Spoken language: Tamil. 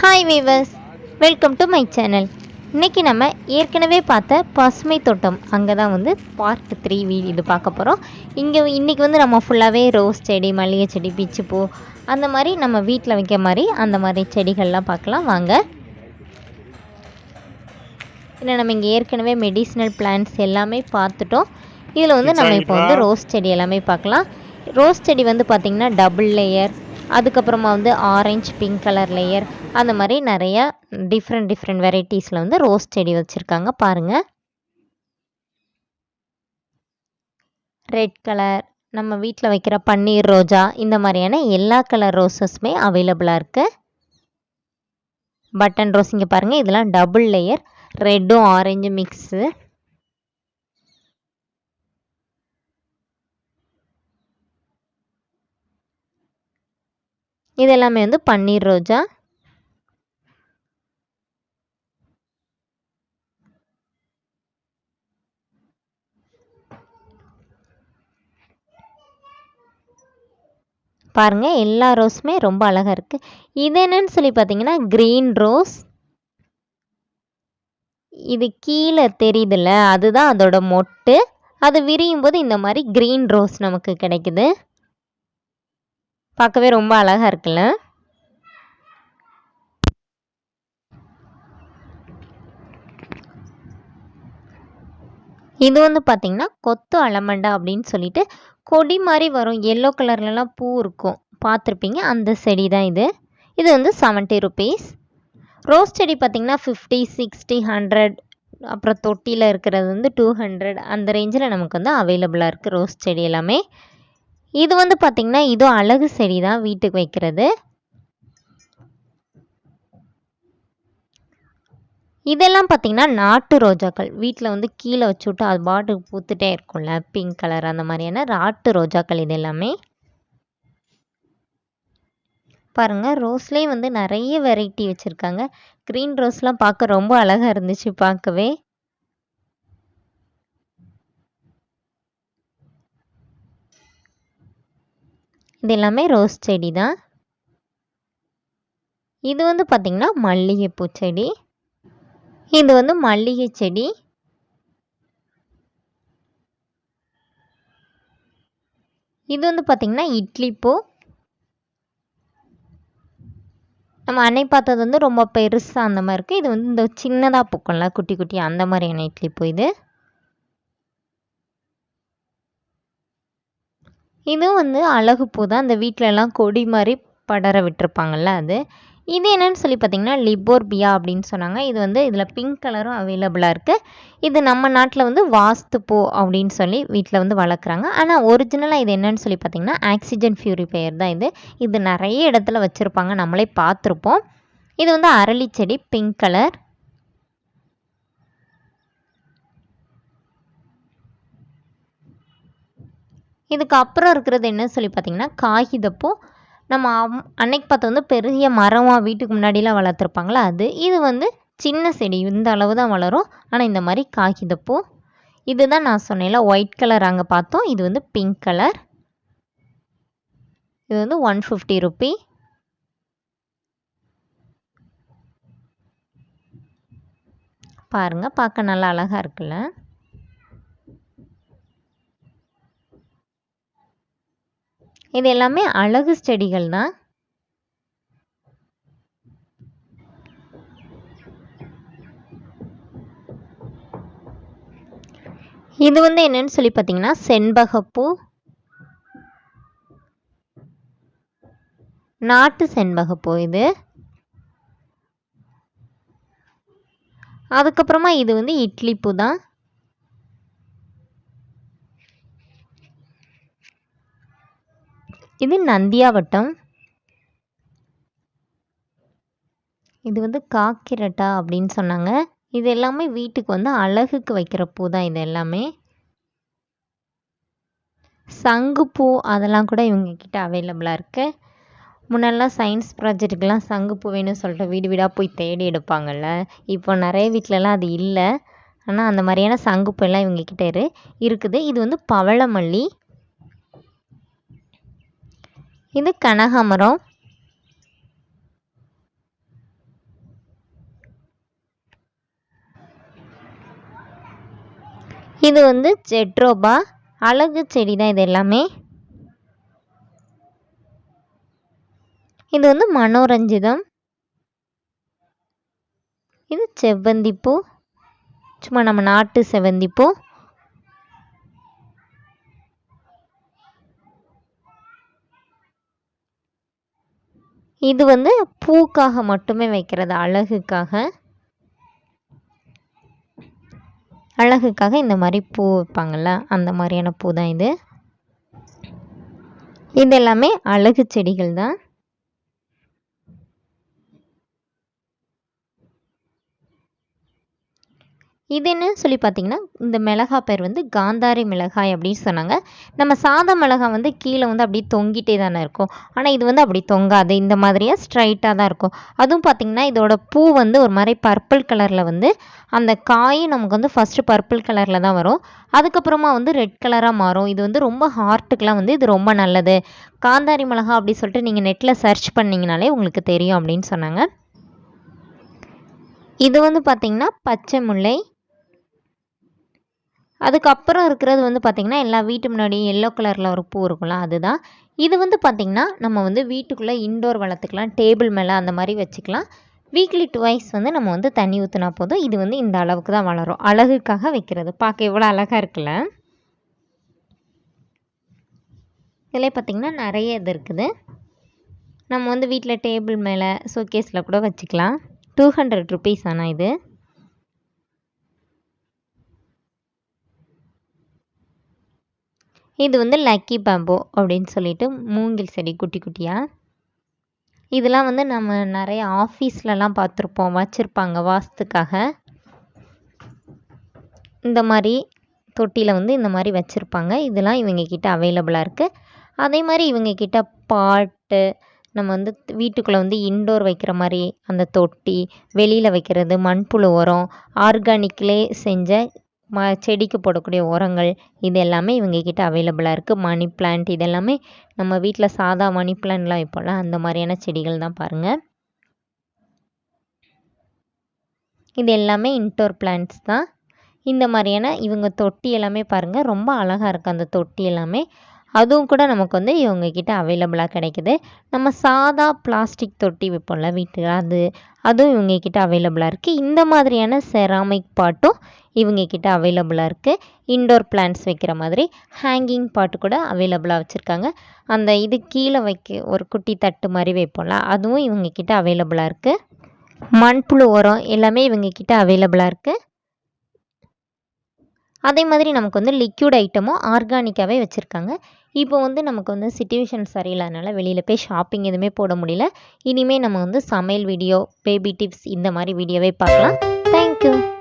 Hi viewers welcome to my channel இன்றைக்கி நம்ம ஏற்கனவே பார்த்த பசுமை தோட்டம். அங்கே தான் வந்து பார்ட் த்ரீ வீ இது பார்க்க போகிறோம் இங்கே இன்றைக்கி வந்து நம்ம ஃபுல்லாகவே ரோஸ் செடி மல்லிகை செடி பிச்சுப்பூ அந்த மாதிரி நம்ம வீட்டில் வைக்க மாதிரி அந்த மாதிரி செடிகள்லாம் பார்க்கலாம். வாங்க. இல்லை நம்ம இங்கே ஏற்கனவே மெடிசினல் பிளான்ட்ஸ் எல்லாமே பார்த்துட்டோம். இதில் வந்து நம்ம இப்போ வந்து ரோஸ் செடி எல்லாமே பார்க்கலாம். ரோஸ் செடி வந்து பார்த்திங்கன்னா டபுள் லேயர் அதுக்கப்புறமா வந்து ஆரஞ்சு பிங்க் கலர் லேயர் அந்த மாதிரி நிறையா டிஃப்ரெண்ட் டிஃப்ரெண்ட் வெரைட்டிஸில் வந்து ரோஸ் செடி வச்சுருக்காங்க. பாருங்கள் ரெட் கலர் நம்ம வீட்டில் வைக்கிற பன்னீர் ரோஜா இந்த மாதிரியான எல்லா கலர் ரோசஸுமே அவைலபிளாக இருக்குது பட்டன் ரோஸ் இங்கே பாருங்கள் இதெல்லாம் டபுள் லேயர் ரெட்டும் ஆரஞ்சு மிக்ஸு இது எல்லாமே வந்து பன்னீர் ரோஜா. பாருங்க எல்லா ரோஸுமே ரொம்ப அழகாக இருக்குது இது என்னன்னு சொல்லி பார்த்தீங்கன்னா க்ரீன் ரோஸ் இது கீழே தெரியுதுல்ல அதுதான் அதோட மொட்டு. அது விரியும் போது இந்த மாதிரி க்ரீன் ரோஸ் நமக்கு கிடைக்குது. பார்க்கவே ரொம்ப அழகாக இருக்குல்ல? இது வந்து பார்த்திங்கன்னா கொத்து அலமண்டா அப்படின்னு சொல்லிட்டு கொடி மாதிரி வரும். எல்லோ கலர்லலாம் பூ இருக்கும். பார்த்துருப்பீங்க. அந்த செடி தான் இது. இது வந்து செவன்ட்டி ருபீஸ் ரோஸ் செடி பார்த்திங்கன்னா ஃபிஃப்டி சிக்ஸ்டி ஹண்ட்ரட் அப்புறம் தொட்டியில் இருக்கிறது வந்து டூ ஹண்ட்ரட் அந்த ரேஞ்சில் நமக்கு வந்து அவைலபிளாக இருக்குது ரோஸ் செடி எல்லாமே. இது வந்து பார்த்திங்கன்னா இதுவும் அழகு செடி தான் வீட்டுக்கு வைக்கிறது. இதெல்லாம் பார்த்திங்கன்னா நாட்டு ரோஜாக்கள். வீட்டில் வந்து கீழே வச்சு விட்டு அது பாட்டுக்கு பூத்துட்டே இருக்கும்ல பிங்க் கலர் அந்த மாதிரியான நாட்டு ரோஜாக்கள் இது எல்லாமே. பாருங்கள் ரோஸ்லேயே வந்து நிறைய வெரைட்டி வச்சுருக்காங்க. க்ரீன் ரோஸ்லாம் பார்க்க ரொம்ப அழகாக இருந்துச்சு பார்க்கவே. இது எல்லாமே ரோஸ் செடி தான். இது வந்து பார்த்திங்கன்னா மல்லிகைப்பூ செடி. இது வந்து மல்லிகை செடி. இது வந்து பார்த்திங்கன்னா இட்லி பூ. நம்ம அன்னை பார்த்தது வந்து ரொம்ப பெருசாக அந்த மாதிரி இருக்குது இது வந்து இந்த சின்னதாக பூக்கம்ல குட்டி குட்டி அந்த மாதிரியான இட்லி பூ இது. இதுவும் வந்து அழகு பூ தான் இந்த வீட்டிலலாம் கொடி மாதிரி படர விட்டுருப்பாங்கல்ல அது. இது என்னன்னு சொல்லி பார்த்தீங்கன்னா லிபோர்பியா அப்படின்னு சொன்னாங்க. இது வந்து இதில் பிங்க் கலரும் அவைலபிளாக இருக்குது இது நம்ம நாட்டில் வந்து வாஸ்து பூ அப்படின்னு சொல்லி வீட்டில் வந்து வளர்க்குறாங்க. ஆனால் ஒரிஜினலாக இது என்னன்னு சொல்லி பார்த்தீங்கன்னா ஆக்சிஜன் பியூரிஃபையர் தான் இது. இது நிறைய இடத்துல வச்சுருப்பாங்க. நம்மளே பார்த்துருப்போம். இது வந்து அரளி செடி பிங்க் கலர் இதுக்கு அப்புறம் இருக்கிறது என்ன சொல்லி பார்த்தீங்கன்னா காகிதப்பூ. நம்ம அம் அன்னைக்கு பார்த்து வந்து பெரிய மரமாக வீட்டுக்கு முன்னாடிலாம் வளர்த்துருப்பாங்களா அது. இது வந்து சின்ன செடி இந்த அளவு தான் வளரும். ஆனால் இந்த மாதிரி காகிதப்பூ. இதுதான் நான் சொன்னேன்ல ஒயிட் கலர் அங்கே பார்த்தோம். இது வந்து பிங்க் கலர் இது வந்து ஒன் ஃபிஃப்டி ருப்பி பாருங்கள் பார்க்க நல்லா அழகாக இருக்குல்ல. இது எல்லாமே அழகு செடிகள் தான் இது வந்து என்னன்னு சொல்லி பார்த்தீங்கன்னா செண்பகப்பூ. நாட்டு செண்பகப்பூ இது. அதுக்கப்புறமா இது வந்து இட்லி பூ தான். இது நந்தியா வட்டம் இது வந்து காக்கிரட்டா அப்படின்னு சொன்னாங்க. இது எல்லாமே வீட்டுக்கு வந்து அழகுக்கு வைக்கிற பூ தான் இது எல்லாமே. சங்குப்பூ அதெல்லாம் கூட இவங்க கிட்ட அவைலபிளாக இருக்குது முன்னெல்லாம் சயின்ஸ் ப்ராஜெக்ட்டுக்கெலாம் சங்குப்பூ வேணும்னு சொல்லிட்டு வீடு வீடாக போய் தேடி எடுப்பாங்கள்ல இப்போ நிறைய வீட்டிலலாம் அது இல்லை. ஆனால் அந்த மாதிரியான சங்குப்பூ எல்லாம் இவங்கக்கிட்ட இரு இருக்குது. இது வந்து பவளமல்லி. இது கனகாமரம். இது வந்து ஜெட்ரோபா. அழகு செடி தான் இது எல்லாமே. இது வந்து மனோரஞ்சிதம். இது செவ்வந்திப்பூ. சும்மா நம்ம நாட்டு செவ்வந்திப்பூ. இது வந்து பூக்காக மட்டுமே வைக்கிறது அழகுக்காக. அழகுக்காக இந்த மாதிரி பூ வைப்பாங்கள்ல அந்த மாதிரியான பூ தான் இது. இது எல்லாமே அழகு செடிகள் தான் இது என்னன்னு சொல்லி பார்த்தீங்கன்னா இந்த மிளகாய் பேர் வந்து காந்தாரி மிளகாய் அப்படின்னு சொன்னாங்க. நம்ம சாதா மிளகாய் வந்து கீழே வந்து அப்படியே தொங்கிட்டே தானே இருக்கும். ஆனால் இது வந்து அப்படி தொங்காது. இந்த மாதிரியாக ஸ்ட்ரைட்டாக தான் இருக்கும். அதுவும் பார்த்திங்கன்னா இதோட பூ வந்து ஒரு மாதிரி பர்பிள் கலரில் வந்து அந்த காய் நமக்கு வந்து ஃபஸ்ட்டு பர்பிள் கலரில் தான் வரும். அதுக்கப்புறமா வந்து ரெட் கலராக மாறும். இது வந்து ரொம்ப ஹார்ட்டுக்கெலாம் வந்து இது ரொம்ப நல்லது. காந்தாரி மிளகா அப்படி சொல்லிட்டு நீங்கள் நெட்டில் சர்ச் பண்ணிங்கனாலே உங்களுக்கு தெரியும் அப்படின்னு சொன்னாங்க. இது வந்து பார்த்திங்கன்னா பச்சை முல்லை அதுக்கப்புறம் இருக்கிறது வந்து பார்த்திங்கன்னா எல்லா வீட்டு முன்னாடியும் எல்லோ கலரில் ஒரு பூ இருக்கும்ல அதுதான். இது வந்து பார்த்திங்கன்னா நம்ம வந்து வீட்டுக்குள்ளே இன்டோர் வளர்த்துக்கலாம் டேபிள் மேலே அந்த மாதிரி வச்சுக்கலாம். வீக்லி டுவைஸ் வந்து நம்ம வந்து தண்ணி ஊற்றினா போதும். இது வந்து இந்த அளவுக்கு தான் வளரும். அழகுக்காக வைக்கிறது. பார்க்க எவ்வளோ அழகாக இருக்குல்ல? இதில் பார்த்திங்கன்னா நிறைய இது இருக்குது. நம்ம வந்து வீட்டில் டேபிள் மேலே ஷோகேஸில் கூட வச்சுக்கலாம். டூ ஹண்ட்ரட் ருபீஸ் ஆனால் இது? இது வந்து லக்கி பேம்போ அப்படின்னு சொல்லிட்டு மூங்கில் செடி குட்டி குட்டியாக இதெல்லாம் வந்து நம்ம நிறைய ஆஃபீஸ்லலாம் பார்த்துருப்போம் வச்சுருப்பாங்க வாஸ்துக்காக. இந்த மாதிரி தொட்டியில் வந்து இந்த மாதிரி வச்சுருப்பாங்க. இதெல்லாம் இவங்கக்கிட்ட அவைலபிளாக இருக்குது அதே மாதிரி இவங்கக்கிட்ட பாட்டு நம்ம வந்து வீட்டுக்குள்ளே வந்து இன்டோர் வைக்கிற மாதிரி அந்த தொட்டி வெளியில் வைக்கிறது மண்புழு உரம் ஆர்கானிக்லே செஞ்ச ம செடிக்கு போடக்கூடிய உரங்கள் இது எல்லாமே இவங்கக்கிட்ட அவைலபிளாக இருக்குது மணி பிளான்ட் இது எல்லாமே நம்ம வீட்டில் சாதா மணி பிளான்ட்லாம் வைப்போம்ல அந்த மாதிரியான செடிகள் தான் பாருங்கள் இது எல்லாமே இன்டோர் பிளான்ட்ஸ் தான். இந்த மாதிரியான இவங்க தொட்டி எல்லாமே பாருங்கள் ரொம்ப அழகாக இருக்குது அந்த தொட்டி எல்லாமே. அதுவும் கூட நமக்கு வந்து இவங்கக்கிட்ட அவைலபிளாக கிடைக்குது. நம்ம சாதா பிளாஸ்டிக் தொட்டி வைப்போம்ல வீட்டுக்கு அது அதுவும் இவங்க கிட்ட அவைலபிளாக இருக்குது இந்த மாதிரியான செராமிக் பாட்டும் இவங்கக்கிட்ட அவைலபிளாக இருக்குது இன்டோர் பிளான்ஸ் வைக்கிற மாதிரி ஹேங்கிங் பாட்டு கூட அவைலபிளாக வச்சுருக்காங்க. அந்த இது கீழே வைக்க ஒரு குட்டி தட்டு மாதிரி வைப்போம்ல அதுவும் இவங்கக்கிட்ட அவைலபிளாக இருக்குது மண்புழு உரம் எல்லாமே இவங்கக்கிட்ட அவைலபிளாக இருக்குது அதே மாதிரி நமக்கு வந்து லிக்யூட் ஐட்டமும் ஆர்கானிக்காகவே வச்சுருக்காங்க. இப்போ வந்து நமக்கு வந்து சுச்சுவேஷன் சரியில்லாதனால வெளியில் போய் ஷாப்பிங் எதுவுமே போட முடியல. இனிமேல் நம்ம வந்து சமையல் வீடியோ பேபி டிப்ஸ் இந்த மாதிரி வீடியோவே பார்க்கலாம். தேங்க்யூ